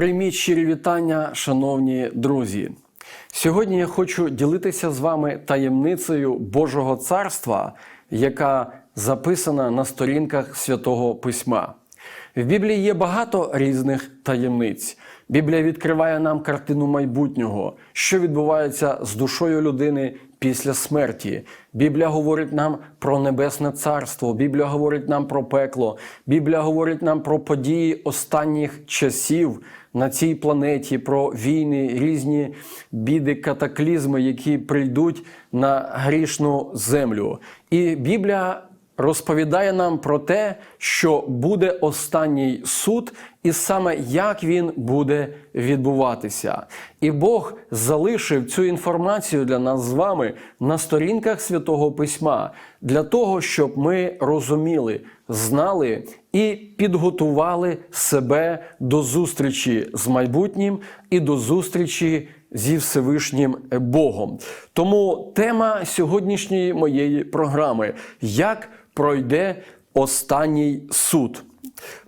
Прийміть щирі вітання, шановні друзі. Сьогодні я хочу ділитися з вами таємницею Божого царства, яка записана на сторінках святого письма. В Біблії є багато різних таємниць. Біблія відкриває нам картину майбутнього, що відбувається з душою людини після смерті. Біблія говорить нам про небесне царство, Біблія говорить нам про пекло, Біблія говорить нам про події останніх часів на цій планеті, про війни, різні біди, катаклізми, які прийдуть на грішну землю. І Біблія розповідає нам про те, що буде останній суд, і саме як він буде відбуватися. І Бог залишив цю інформацію для нас з вами на сторінках святого письма для того, щоб ми розуміли, знали і підготували себе до зустрічі з майбутнім і до зустрічі зі Всевишнім Богом. Тому тема сьогоднішньої моєї програми як пройде останній суд.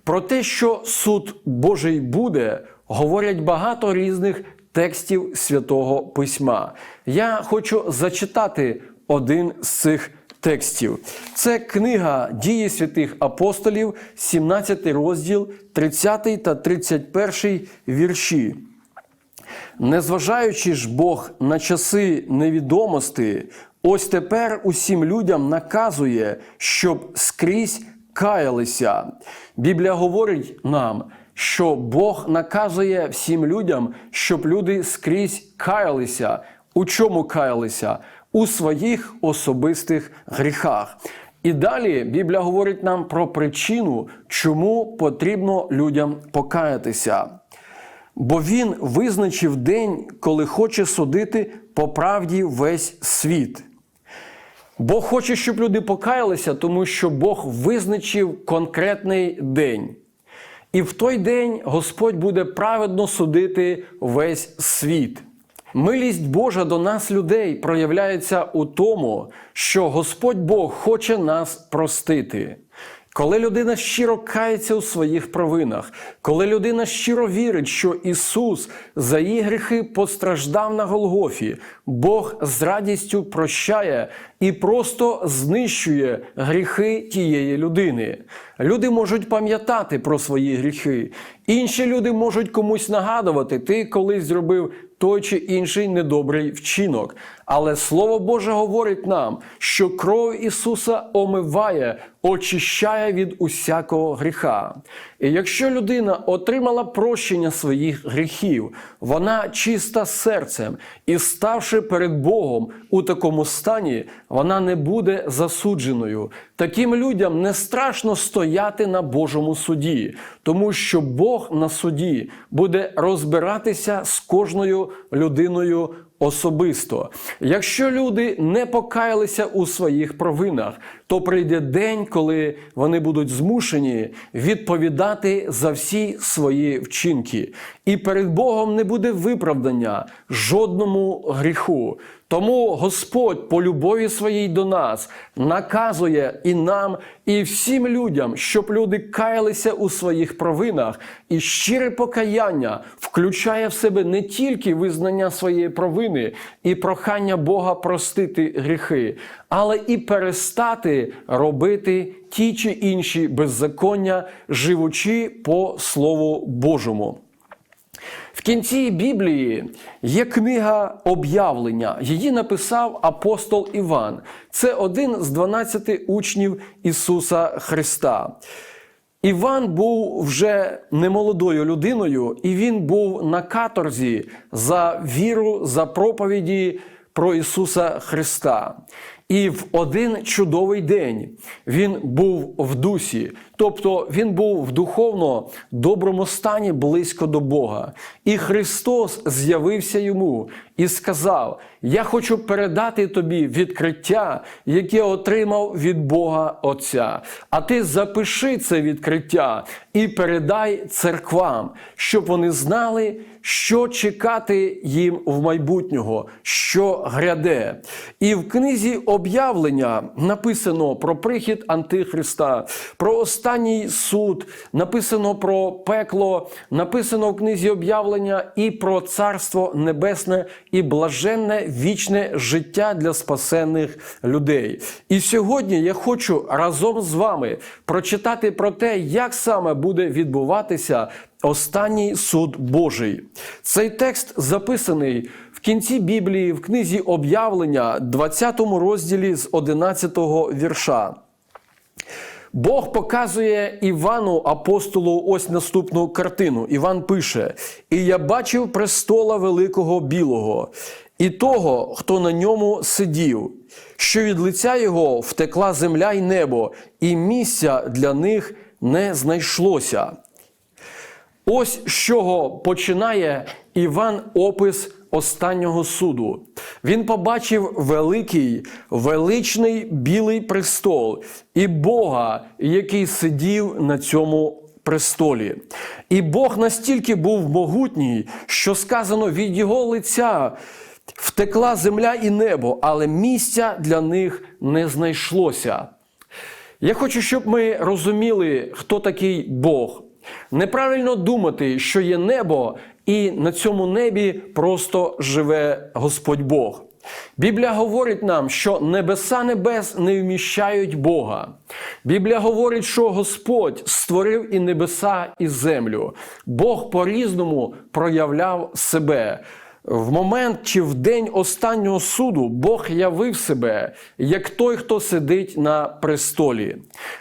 Про те, що суд Божий буде, говорять багато різних текстів святого письма. Я хочу зачитати один з цих текстів. Це книга дії святих апостолів, 17 розділ, 30 та 31 вірші. Незважаючи ж Бог на часи невідомості, ось тепер усім людям наказує, щоб скрізь каялися. Біблія говорить нам, що Бог наказує всім людям, щоб люди скрізь каялися. У чому каялися? У своїх особистих гріхах. І далі Біблія говорить нам про причину, чому потрібно людям покаятися. Бо він визначив день, коли хоче судити по правді весь світ. Бог хоче, щоб люди покаялися, тому що Бог визначив конкретний день. І в той день Господь буде праведно судити весь світ. Милість Божа до нас, людей, проявляється у тому, що Господь Бог хоче нас простити. Коли людина щиро кається у своїх провинах, коли людина щиро вірить, що Ісус за її гріхи постраждав на Голгофі, Бог з радістю прощає і просто знищує гріхи тієї людини. Люди можуть пам'ятати про свої гріхи, інші люди можуть комусь нагадувати, ти колись зробив той чи інший недобрий вчинок. Але Слово Боже говорить нам, що кров Ісуса омиває, очищає від усякого гріха. І якщо людина отримала прощення своїх гріхів, вона чиста серцем і ставши перед Богом у такому стані, вона не буде засудженою. Таким людям не страшно стояти на Божому суді, тому що Бог на суді буде розбиратися з кожною людиною особисто. Якщо люди не покаялися у своїх провинах, то прийде день, коли вони будуть змушені відповідати за всі свої вчинки. І перед Богом не буде виправдання жодному гріху. Тому Господь по любові своїй до нас наказує і нам, і всім людям, щоб люди каялися у своїх провинах, і щире покаяння включає в себе не тільки визнання своєї провини і прохання Бога простити гріхи, але і перестати робити ті чи інші беззаконня, живучи по Слову Божому. В кінці Біблії є книга об'явлення. Її написав апостол Іван. Це один з 12 учнів Ісуса Христа. Іван був вже немолодою людиною, і він був на каторзі за віру, за проповіді про Ісуса Христа. І в один чудовий день він був в дусі, тобто він був в духовно доброму стані близько до Бога. І Христос з'явився йому і сказав: Я хочу передати тобі відкриття, яке отримав від Бога Отця. А ти запиши це відкриття і передай церквам, щоб вони знали, що чекати їм в майбутнього, що гряде. І в книзі об'явлення написано про прихід Антихриста, про останній суд, написано про пекло, написано в книзі об'явлення і про царство небесне і блаженне вічне життя для спасенних людей. І сьогодні я хочу разом з вами прочитати про те, як саме буде відбуватися останній суд Божий. Цей текст записаний в кінці Біблії, в книзі об'явлення, 20 розділі з 11 вірша. Бог показує Івану апостолу ось наступну картину. Іван пише: І я бачив престола великого білого, і того, хто на ньому сидів, що від лиця його втекла земля й небо, і місця для них не знайшлося. Ось з чого починає Іван опис останнього суду. Він побачив великий, величний білий престол і Бога, який сидів на цьому престолі. І Бог настільки був могутній, що сказано від його лиця. Втекла земля і небо, але місця для них не знайшлося. Я хочу, щоб ми розуміли, хто такий Бог. Неправильно думати, що є небо, і на цьому небі просто живе Господь Бог. Біблія говорить нам, що небеса небес не вміщають Бога. Біблія говорить, що Господь створив і небеса, і землю. Бог по-різному проявляв себе. В момент чи в день останнього суду Бог явив себе як той, хто сидить на престолі.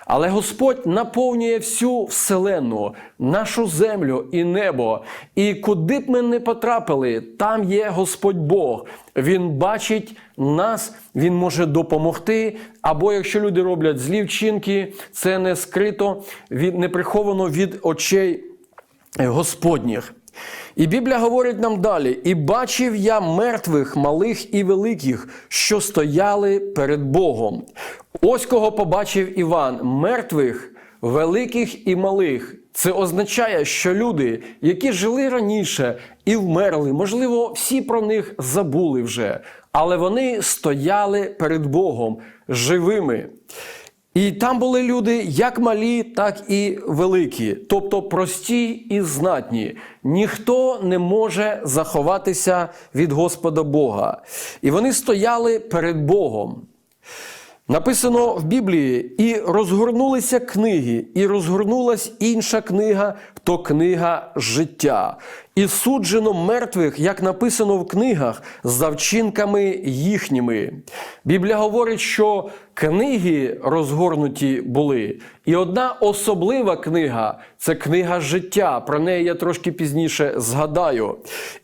Але Господь наповнює всю вселенну, нашу землю і небо. І куди б ми не потрапили, там є Господь Бог. Він бачить нас, Він може допомогти. Або якщо люди роблять злі вчинки, це не скрито, не приховано від очей Господніх. І Біблія говорить нам далі: і бачив я мертвих, малих і великих, що стояли перед Богом. Ось кого побачив Іван: мертвих, великих і малих. Це означає, що люди, які жили раніше і вмерли, можливо, всі про них забули вже, але вони стояли перед Богом живими. І там були люди як малі, так і великі, тобто прості і знатні. Ніхто не може заховатися від Господа Бога. І вони стояли перед Богом. Написано в Біблії, і розгорнулися книги, і розгорнулась інша книга, то книга життя. І суджено мертвих, як написано в книгах, за вчинками їхніми. Біблія говорить, що книги розгорнуті були. І одна особлива книга це книга життя. Про неї я трошки пізніше згадаю.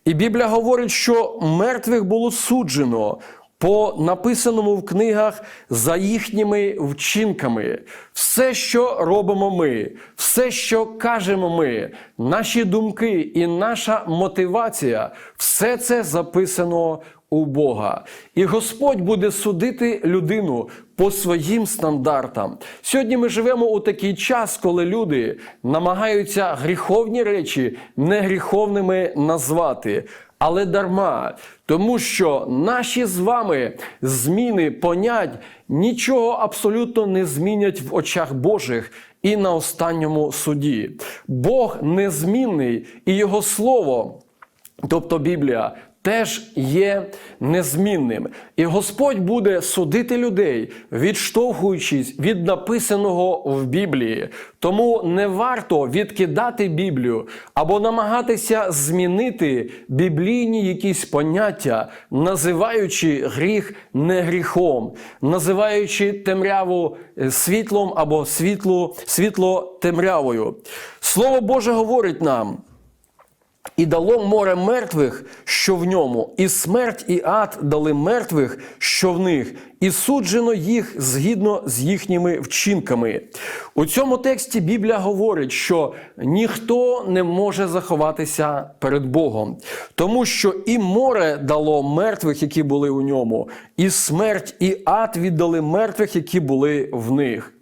І Біблія говорить, що мертвих було суджено по написаному в книгах за їхніми вчинками. Все, що робимо ми, все, що кажемо ми, наші думки і наша мотивація, все це записано у Бога. І Господь буде судити людину по своїм стандартам. Сьогодні ми живемо у такий час, коли люди намагаються гріховні речі негріховними назвати. Але дарма, тому що наші з вами зміни понять нічого абсолютно не змінять в очах Божих і на останньому суді. Бог незмінний і Його слово, тобто Біблія, теж є незмінним. І Господь буде судити людей, відштовхуючись від написаного в Біблії. Тому не варто відкидати Біблію або намагатися змінити біблійні якісь поняття, називаючи гріх не гріхом, називаючи темряву світлом або світло, світло темрявою. Слово Боже говорить нам. І дало море мертвих, що в ньому, і смерть, і ад дали мертвих, що в них, і суджено їх згідно з їхніми вчинками. У цьому тексті Біблія говорить, що ніхто не може заховатися перед Богом, тому що і море дало мертвих, які були у ньому, і смерть, і ад віддали мертвих, які були в них.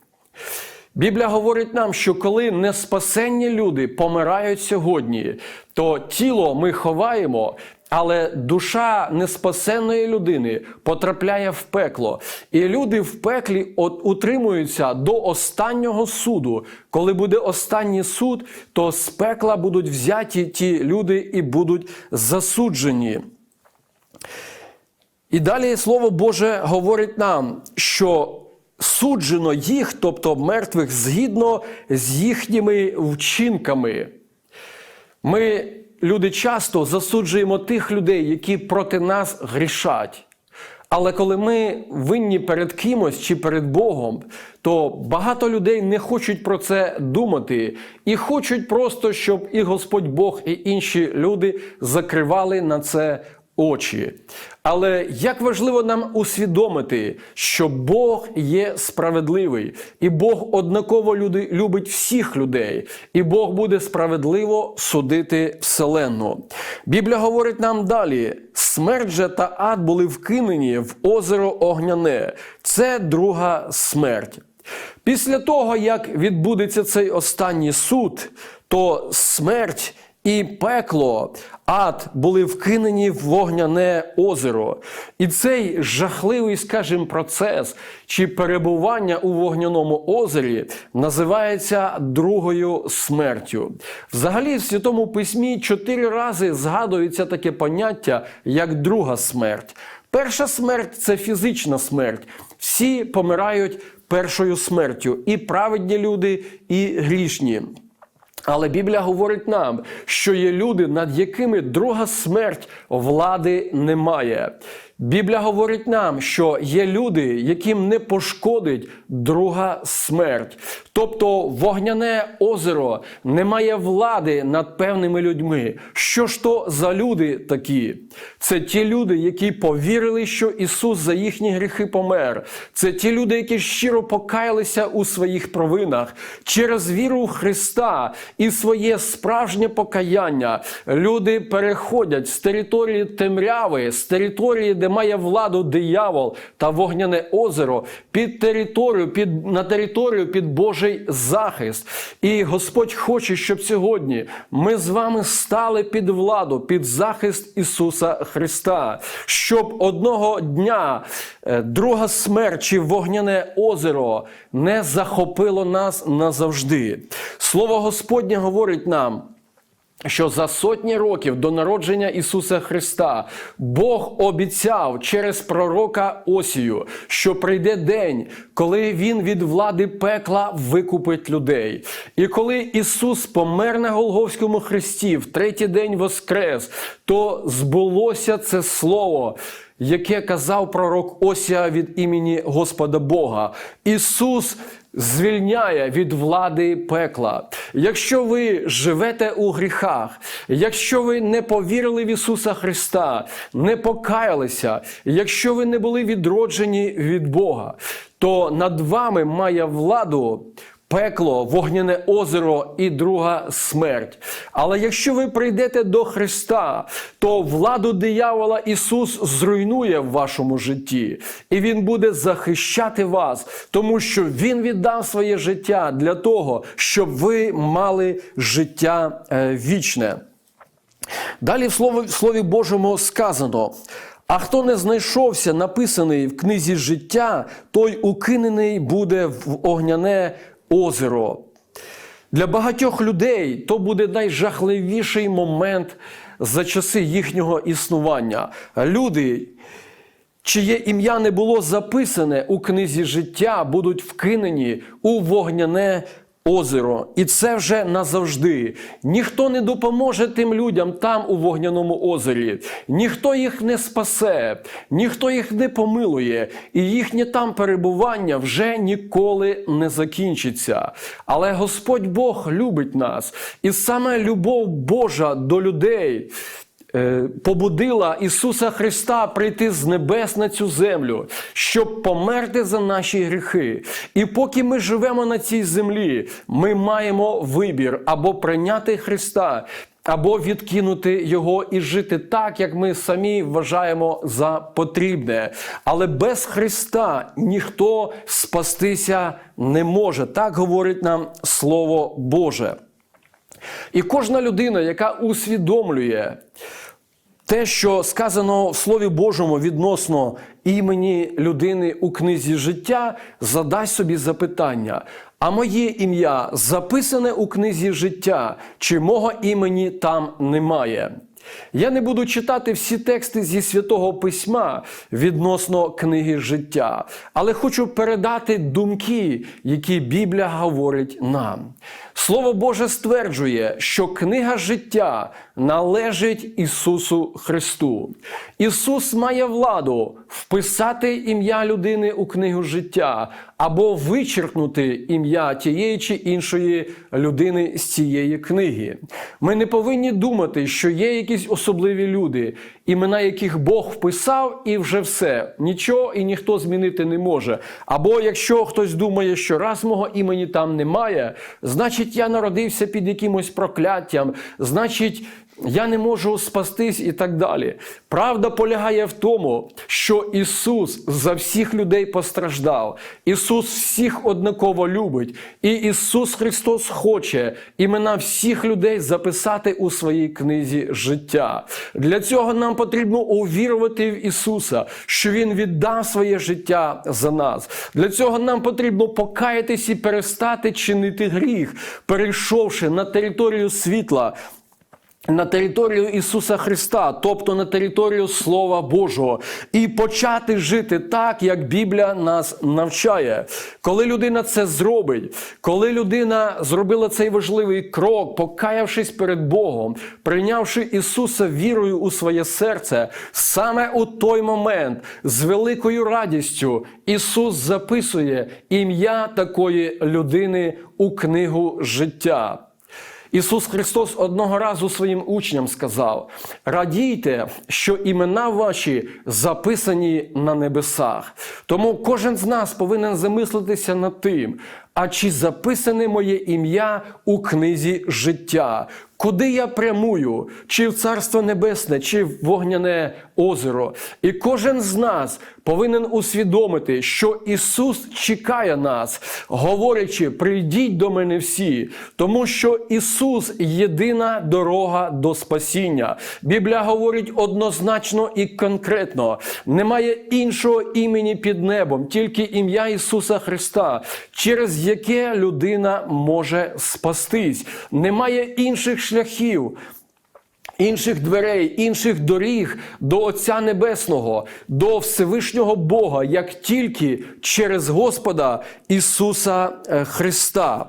Біблія говорить нам, що коли неспасенні люди помирають сьогодні, то тіло ми ховаємо, Але душа неспасенної людини потрапляє в пекло, і люди в пеклі утримуються до останнього суду. Коли буде останній суд, то з пекла будуть взяті ті люди і будуть засуджені. І далі Слово Боже говорить нам, що суджено їх, тобто мертвих, згідно з їхніми вчинками. Ми, люди, часто засуджуємо тих людей, які проти нас грішать. Але коли ми винні перед кимось чи перед Богом, то багато людей не хочуть про це думати і хочуть просто, щоб і Господь Бог, і інші люди закривали на це очі. Але як важливо нам усвідомити, що Бог є справедливий, і Бог однаково люди, любить всіх людей, і Бог буде справедливо судити вселенну. Біблія говорить нам далі: смерть же та ад були вкинені в озеро Огняне. Це друга смерть. Після того, як відбудеться цей останній суд, то смерть і пекло, ад були вкинені в вогняне озеро. І цей жахливий, скажімо, процес чи перебування у вогняному озері називається другою смертю. Взагалі, в Святому Письмі чотири рази згадується таке поняття, як друга смерть. Перша смерть це фізична смерть. Всі помирають першою смертю, і праведні люди, і грішні. Але Біблія говорить нам, що є люди, над якими друга смерть влади немає. Біблія говорить нам, що є люди, яким не пошкодить друга смерть. Тобто вогняне озеро не має влади над певними людьми. Що ж то за люди такі? Це ті люди, які повірили, що Ісус за їхні гріхи помер. Це ті люди, які щиро покаялися у своїх провинах через віру в Христа і своє справжнє покаяння. Люди переходять з території темряви, з території, де має владу диявол та вогняне озеро, під територію, під на територію під Божий захист. І Господь хоче, щоб сьогодні ми з вами стали під владу, під захист Ісуса Христа, щоб одного дня е, друга смерть чи вогняне озеро не захопило нас назавжди. Слово Господнє говорить нам. Що за сотні років до народження Ісуса Христа Бог обіцяв через пророка Осію, що прийде день, коли Він від влади пекла викупить людей. І коли Ісус помер на Голговському хресті, в третій день воскрес, то збулося це слово. Яке казав пророк Осія від імені Господа Бога. Ісус звільняє від влади пекла. Якщо ви живете у гріхах, якщо ви не повірили в Ісуса Христа, не покаялися, якщо ви не були відроджені від Бога, то над вами має владу. Пекло, вогняне озеро і друга смерть. Але якщо ви прийдете до Христа, то владу диявола Ісус зруйнує в вашому житті, і Він буде захищати вас, тому що Він віддав своє життя для того, щоб ви мали життя е, вічне. Далі в Слові, в Слові Божому сказано. А хто не знайшовся, написаний в книзі життя, той укинений буде в огняне озеро. Для багатьох людей то буде найжахливіший момент за часи їхнього існування. Люди, чиє ім'я не було записане у книзі життя, будуть вкинені у вогняне озеро. І це вже назавжди. Ніхто не допоможе тим людям там у вогняному озері. Ніхто їх не спасе, ніхто їх не помилує, і їхнє там перебування вже ніколи не закінчиться. Але Господь Бог любить нас, і саме любов Божа до людей. Е, побудила Ісуса Христа прийти з небес на цю землю, щоб померти за наші гріхи. І поки ми живемо на цій землі, ми маємо вибір або прийняти Христа. Або відкинути його і жити так, як ми самі вважаємо за потрібне. Але без Христа ніхто спастися не може. Так говорить нам Слово Боже. І кожна людина, яка усвідомлює, те, що сказано в Слові Божому відносно імені людини у книзі життя, задасть собі запитання: а моє ім'я записане у книзі життя, чи мого імені там немає? Я не буду читати всі тексти зі святого письма відносно книги життя, але хочу передати думки, які Біблія говорить нам. Слово Боже стверджує, що книга життя належить Ісусу Христу. Ісус має владу вписати ім'я людини у книгу життя або вичеркнути ім'я тієї чи іншої людини з цієї книги. Ми не повинні думати, що є якісь особливі люди, імена яких Бог вписав, і вже все. Нічого і ніхто змінити не може. Або якщо хтось думає, що раз мого імені там немає, значить я народився під якимось прокляттям, значить. Я не можу спастись і так далі. Правда полягає в тому, що Ісус за всіх людей постраждав. Ісус всіх однаково любить. І Ісус Христос хоче імена всіх людей записати у своїй книзі життя. Для цього нам потрібно увірувати в Ісуса, що Він віддав своє життя за нас. Для цього нам потрібно покаятись і перестати чинити гріх, перейшовши на територію світла на територію Ісуса Христа, тобто на територію Слова Божого, і почати жити так, як Біблія нас навчає. Коли людина це зробить, коли людина зробила цей важливий крок, покаявшись перед Богом, прийнявши Ісуса вірою у своє серце, саме у той момент з великою радістю Ісус записує ім'я такої людини у книгу життя. Ісус Христос одного разу своїм учням сказав: радійте, що імена ваші записані на небесах. Тому кожен з нас повинен замислитися над тим, а чи записане моє ім'я у книзі життя? Куди я прямую? Чи в Царство Небесне, чи в вогняне озеро? І кожен з нас повинен усвідомити, що Ісус чекає нас, говорячи: прийдіть до мене всі, тому що Ісус єдина дорога до спасіння. Біблія говорить однозначно і конкретно: немає іншого імені під небом, тільки ім'я Ісуса Христа, через яке людина може спастись. Немає інших шляхів. Інших дверей, інших доріг до Отця Небесного, до Всевишнього Бога, як тільки через Господа Ісуса е, Христа.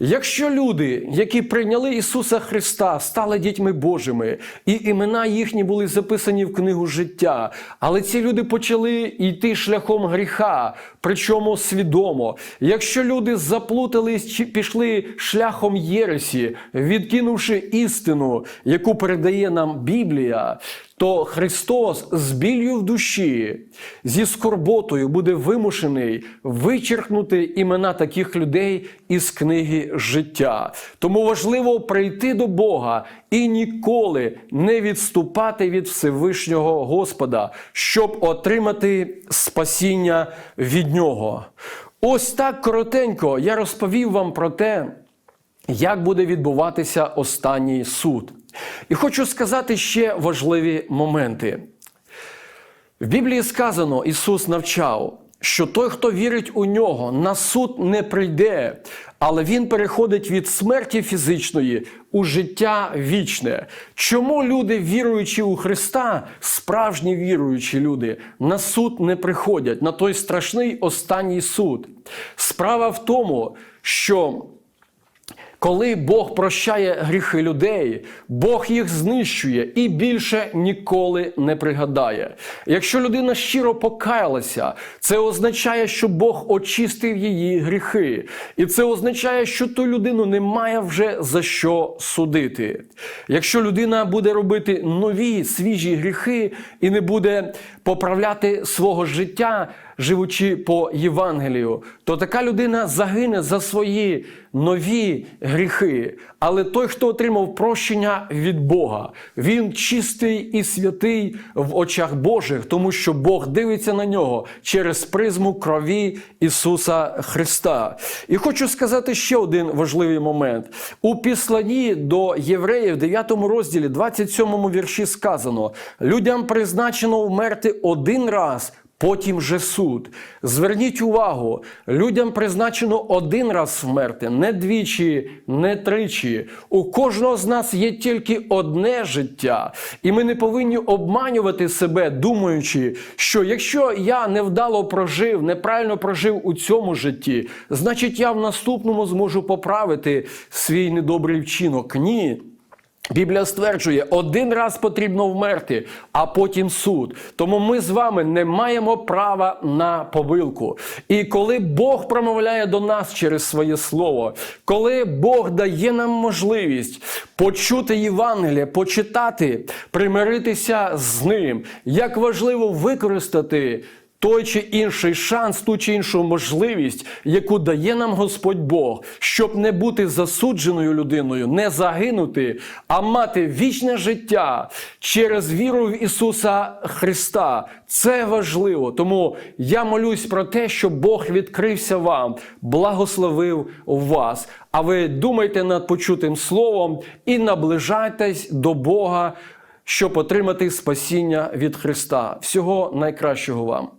Якщо люди, які прийняли Ісуса Христа, стали дітьми Божими, і імена їхні були записані в книгу життя, але ці люди почали йти шляхом гріха, причому свідомо. Якщо люди заплутались чи пішли шляхом Єресі, відкинувши істину, яку передає нам Біблія, то Христос з біллю в душі, зі скорботою буде вимушений вичеркнути імена таких людей із книги життя. Тому важливо прийти до Бога і ніколи не відступати від Всевишнього Господа, щоб отримати спасіння від Нього. Ось так коротенько я розповів вам про те, як буде відбуватися останній суд. І хочу сказати ще важливі моменти. В Біблії сказано, Ісус навчав, що той, хто вірить у нього, на суд не прийде, але він переходить від смерті фізичної у життя вічне. Чому люди, віруючи у Христа, справжні віруючі люди, на суд не приходять, на той страшний останній суд? Справа в тому, що коли Бог прощає гріхи людей, Бог їх знищує і більше ніколи не пригадає. Якщо людина щиро покаялася, це означає, що Бог очистив її гріхи. І це означає, що ту людину немає вже за що судити. Якщо людина буде робити нові свіжі гріхи і не буде поправляти свого життя, живучи по Євангелію, то така людина загине за свої нові гріхи. Але той, хто отримав прощення від Бога, він чистий і святий в очах Божих, тому що Бог дивиться на нього через призму крові Ісуса Христа. І хочу сказати ще один важливий момент. У післанні до євреїв, 9 розділі, 27 вірші сказано: людям призначено вмерти один раз. Потім же суд. Зверніть увагу, людям призначено один раз вмерти, не двічі, не тричі. У кожного з нас є тільки одне життя, і ми не повинні обманювати себе, думаючи, що якщо я невдало прожив, неправильно прожив у цьому житті, значить я в наступному зможу поправити свій недобрий вчинок. Ні. Біблія стверджує, один раз потрібно вмерти, а потім суд. Тому ми з вами не маємо права на помилку. І коли Бог промовляє до нас через своє слово, коли Бог дає нам можливість почути Євангеліє, почитати, примиритися з ним, як важливо використати той чи інший шанс, ту чи іншу можливість, яку дає нам Господь Бог, щоб не бути засудженою людиною, не загинути, а мати вічне життя через віру в Ісуса Христа. Це важливо. Тому я молюсь про те, щоб Бог відкрився вам, благословив вас. А ви думайте над почутим словом і наближайтесь до Бога, щоб отримати спасіння від Христа. Всього найкращого вам.